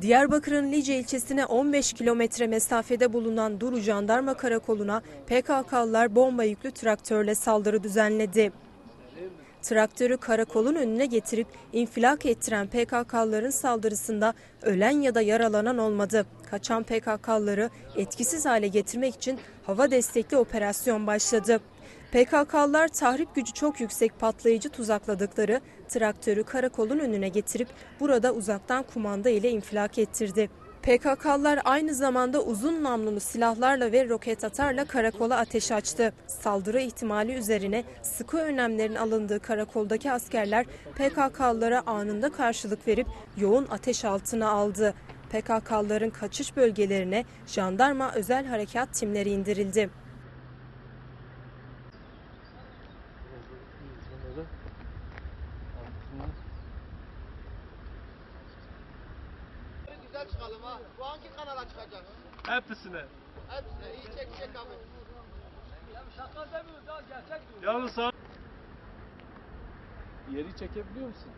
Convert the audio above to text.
Diyarbakır'ın Lice ilçesine 15 kilometre mesafede bulunan Duru Jandarma Karakolu'na PKK'lılar bomba yüklü traktörle saldırı düzenledi. Traktörü karakolun önüne getirip infilak ettiren PKK'lıların saldırısında ölen ya da yaralanan olmadı. Kaçan PKK'lıları etkisiz hale getirmek için hava destekli operasyon başladı. PKK'lılar tahrip gücü çok yüksek patlayıcı tuzakladıkları traktörü karakolun önüne getirip burada uzaktan kumanda ile infilak ettirdi. PKK'lılar aynı zamanda uzun namlulu silahlarla ve roket atarla karakola ateş açtı. Saldırı ihtimali üzerine sıkı önlemlerin alındığı karakoldaki askerler PKK'lılara anında karşılık verip yoğun ateş altına aldı. PKK'lıların kaçış bölgelerine jandarma özel harekat timleri indirildi. Güzel çıkalım ha. Bu hangi kanala çıkacak? Hepsine. Hepsine iyi çek çek abi. Yalnız sağ... Yeri çekebiliyor musun?